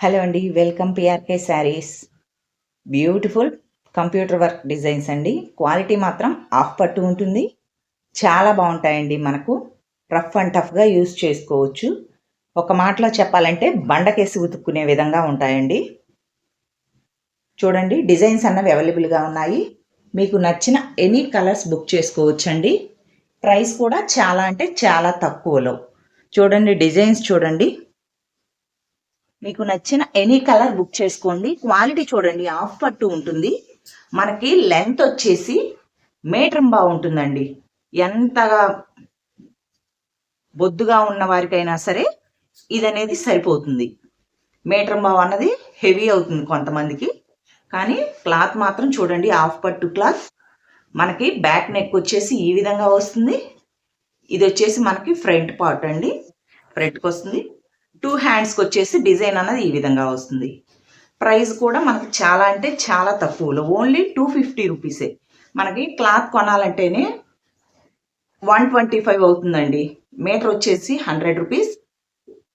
Hello అండి welcome PRK sarees. Beautiful computer work designs అండి. Quality మాత్రం ఆఫ్ పట్టు ఉంటుంది. చాలా బాగుంటాయండి మనకు. రఫ్ అండ్ టఫ్గా యూస్ చేసుకోవచ్చు. ఒక మాటలో చెప్పాలంటే బండకేసి ఉతుక్కునే విధంగా ఉంటాయండి. చూడండి డిజైన్స్ అన్నవి అవైలబుల్గా ఉన్నాయి. మీకు నచ్చిన ఎనీ కలర్స్ బుక్ చేసుకోవచ్చండి. ప్రైస్ కూడా చాలా అంటే చాలా తక్కువలో. చూడండి డిజైన్స్ చూడండి. మీకు నచ్చిన ఎనీ కలర్ బుక్ చేసుకోండి. క్వాలిటీ చూడండి. ఆఫ్ పట్టు ఉంటుంది. మనకి లెంత్ వచ్చేసి మీటర్ బాగుంటుందండి ఎంతగా బొద్దుగా ఉన్న వారికైనా సరే ఇది అనేది సరిపోతుంది మీటర్ బావ్ అన్నది హెవీ అవుతుంది కొంతమందికి. కానీ క్లాత్ మాత్రం చూడండి. ఆఫ్ పట్టు క్లాత్ మనకి బ్యాక్ నెక్ వచ్చేసి ఈ విధంగా వస్తుంది. ఇది వచ్చేసి మనకి ఫ్రంట్ పార్ట్ అండి. ఫ్రంట్కి వస్తుంది. టూ హ్యాండ్స్కి వచ్చేసి డిజైన్ అన్నది ఈ విధంగా వస్తుంది. ప్రైస్ కూడా మనకు చాలా అంటే చాలా తక్కువలో ఓన్లీ టూ ఫిఫ్టీ రూపీసే మనకి క్లాత్ కొనాలంటేనే వన్ ట్వంటీ ఫైవ్ అవుతుందండి. మీటర్ వచ్చేసి హండ్రెడ్ రూపీస్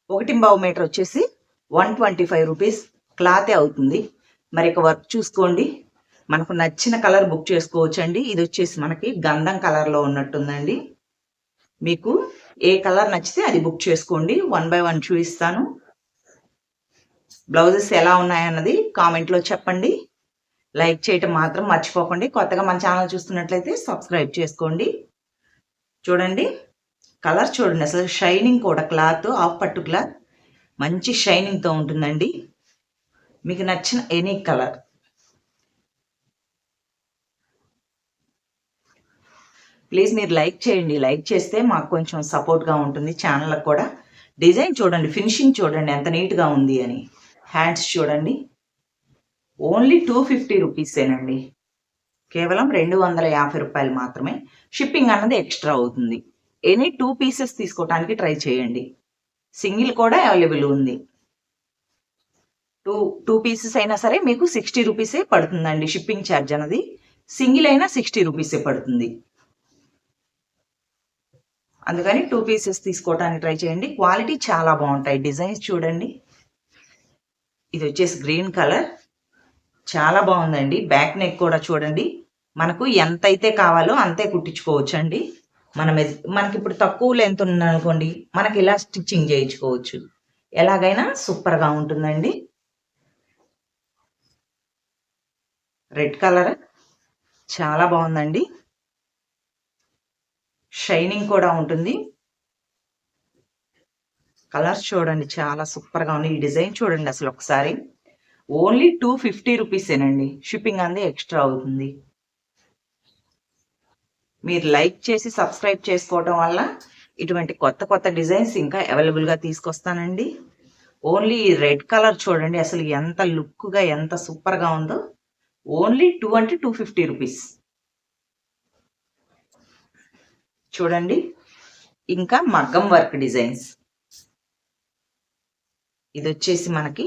ఒకటి బావు మీటర్ వచ్చేసి వన్ ట్వంటీ ఫైవ్ రూపీస్ క్లాతే అవుతుంది. మరి ఇక వర్క్ చూసుకోండి. మనకు నచ్చిన కలర్ బుక్ చేసుకోవచ్చండి. ఇది వచ్చేసి మనకి గంధం కలర్లో ఉన్నట్టుందండి. మీకు ఏ కలర్ నచ్చితే అది బుక్ చేసుకోండి. వన్ బై వన్ చూపిస్తాను. బ్లౌజెస్ ఎలా ఉన్నాయన్నది కామెంట్లో చెప్పండి. లైక్ చేయటం మాత్రం మర్చిపోకండి. కొత్తగా మన ఛానల్ చూస్తున్నట్లయితే సబ్స్క్రైబ్ చేసుకోండి. చూడండి. కలర్ చూడండి. అసలు షైనింగ్ కూడా క్లాత్ ఆఫ్ పట్టు క్లాత్. మంచి షైనింగ్తో ఉంటుందండి. మీకు నచ్చిన ఎనీ కలర్. ప్లీజ్ మీరు లైక్ చేయండి. లైక్ చేస్తే మాకు కొంచెం సపోర్ట్గా ఉంటుంది. ఛానల్కి కూడా. డిజైన్ చూడండి. ఫినిషింగ్ చూడండి. ఎంత నీట్గా ఉంది అని. హ్యాండ్స్ చూడండి. ఓన్లీ టూ ఫిఫ్టీ రూపీసేనండి కేవలం రెండు వందల యాభై రూపాయలు మాత్రమే. షిప్పింగ్ అన్నది ఎక్స్ట్రా అవుతుంది. ఎనీ టూ పీసెస్ తీసుకోవడానికి ట్రై చేయండి. సింగిల్ కూడా అవైలబుల్ ఉంది. టూ టూ పీసెస్ అయినా సరే మీకు సిక్స్టీ రూపీసే పడుతుందండి. షిప్పింగ్ ఛార్జ్ అన్నది. సింగిల్ అయినా సిక్స్టీ రూపీసే పడుతుంది. అందుకని టూ పీసెస్ తీసుకోవడానికి ట్రై చేయండి. క్వాలిటీ చాలా బాగుంటాయి. డిజైన్స్ చూడండి. ఇది వచ్చేసి గ్రీన్ కలర్ చాలా బాగుందండి. బ్యాక్ నెక్ కూడా చూడండి. మనకు ఎంత అయితే కావాలో అంతే కుట్టించుకోవచ్చు అండి మనం మనకి ఇప్పుడు తక్కువ లెంత్ ఉందనుకోండి మనకి ఇలా స్టిచ్చింగ్ చేయించుకోవచ్చు. ఎలాగైనా సూపర్గా ఉంటుందండి. రెడ్ కలర్ చాలా బాగుందండి. షైనింగ్ కూడా ఉంటుంది. కలర్స్ చూడండి చాలా సూపర్గా ఉంది. ఈ డిజైన్ చూడండి అసలు ఒకసారి. ఓన్లీ టూ ఫిఫ్టీ రూపీసేనండి. షిప్పింగ్ అంది ఎక్స్ట్రా అవుతుంది. మీరు లైక్ చేసి సబ్స్క్రైబ్ చేసుకోవటం వల్ల ఇటువంటి కొత్త కొత్త డిజైన్స్ ఇంకా అవైలబుల్గా తీసుకొస్తానండి. ఓన్లీ రెడ్ కలర్ చూడండి అసలు ఎంత లుక్గా ఎంత సూపర్గా ఉందో. ఓన్లీ టూ అంటే టూ ఫిఫ్టీ రూపీస్. చూడండి. ఇంకా మగ్గం వర్క్ డిజైన్స్. ఇది వచ్చేసి మనకి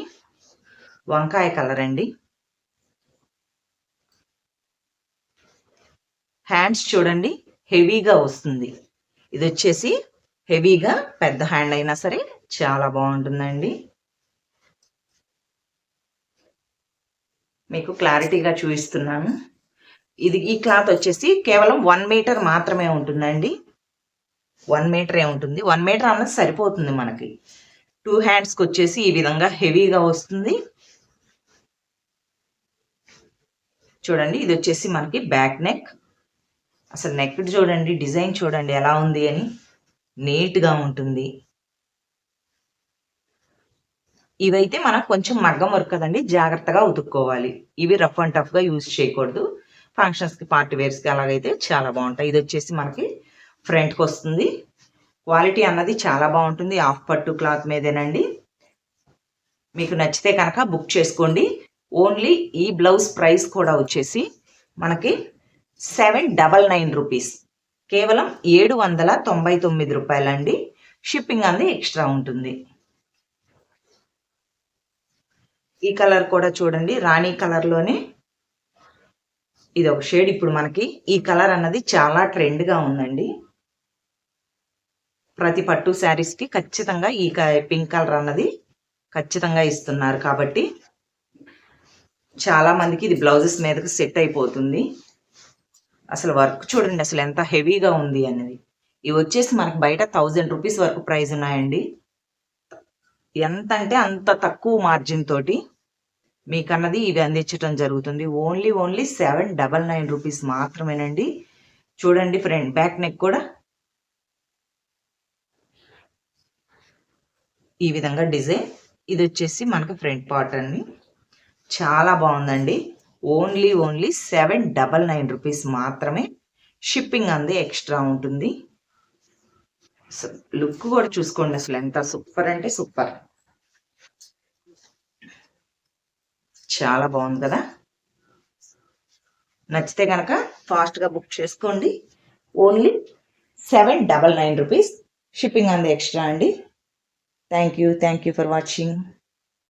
వంకాయ కలర్ అండి. హ్యాండ్స్ చూడండి హెవీగా వస్తుంది. ఇది వచ్చేసి హెవీగా పెద్ద హ్యాండ్ అయినా సరే చాలా బాగుంటుందండి. మీకు క్లారిటీగా చూపిస్తున్నాను. ఇది ఈ క్లాత్ వచ్చేసి కేవలం వన్ మీటర్ మాత్రమే ఉంటుందండి. వన్ మీటరే ఉంటుంది. వన్ మీటర్ అన్నది సరిపోతుంది మనకి. టూ హ్యాండ్స్కి వచ్చేసి ఈ విధంగా హెవీగా వస్తుంది. చూడండి ఇది వచ్చేసి మనకి బ్యాక్ నెక్. అసలు నెక్ చూడండి డిజైన్ చూడండి ఎలా ఉంది అని నీట్గా ఉంటుంది. ఇవైతే మనకు కొంచెం మగ్గం వర్క్ కదండి జాగ్రత్తగా ఉతుక్కోవాలి. ఇవి రఫ్ అండ్ టఫ్గా యూజ్ చేయకూడదు. ఫంక్షన్స్కి పార్టీ వేర్స్కి అలాగైతే చాలా బాగుంటాయి. ఇది వచ్చేసి మనకి ఫ్రంట్కి వస్తుంది. క్వాలిటీ అన్నది చాలా బాగుంటుంది. ఆఫ్ పట్టు క్లాత్ మీదేనండి. మీకు నచ్చితే కనుక బుక్ చేసుకోండి. ఓన్లీ ఈ బ్లౌజ్ ప్రైస్ కూడా వచ్చేసి మనకి సెవెన్ డబల్ నైన్ రూపీస్ కేవలం ఏడు వందల తొంభై తొమ్మిది రూపాయలండి. షిప్పింగ్ అంది ఎక్స్ట్రా ఉంటుంది. ఈ కలర్ కూడా చూడండి. రాణి కలర్లోనే ఇది ఒక షేడ్. ఇప్పుడు మనకి ఈ కలర్ అన్నది చాలా ట్రెండ్గా ఉందండి. ప్రతి పట్టు శారీస్కి ఖచ్చితంగా ఈ పింక్ కలర్ అన్నది ఖచ్చితంగా ఇస్తున్నారు కాబట్టి చాలా మందికి ఇది బ్లౌజెస్ మీదకి సెట్ అయిపోతుంది. అసలు వర్క్ చూడండి అసలు ఎంత హెవీగా ఉంది అనేది. ఇవి వచ్చేసి మనకు బయట థౌజండ్ రూపీస్ వరకు ప్రైస్ ఉన్నాయండి. ఎంత అంటే అంత తక్కువ మార్జిన్ తోటి మీకు అన్నది ఇవి అందించడం జరుగుతుంది. Only only seven double nine rupees మాత్రమేనండి. చూడండి ఫ్రెండ్ బ్యాక్ నెక్ కూడా ఈ విధంగా డిజైన్ ఇది వచ్చేసి మనకు ఫ్రంట్ పార్ట్ అండి. చాలా బాగుందండి. Only only seven double nine rupees మాత్రమే షిప్పింగ్ అంది ఎక్స్ట్రా ఉంటుంది. లుక్ కూడా చూసుకోండి అసలు ఎంత సూపర్ అంటే సూపర్ చాలా బాగుంది కదా? నచ్చితే కనుక ఫాస్ట్గా బుక్ చేసుకోండి. Only seven double nine rupees shipping అంది ఎక్స్ట్రా అండి. Thank you thank you for watching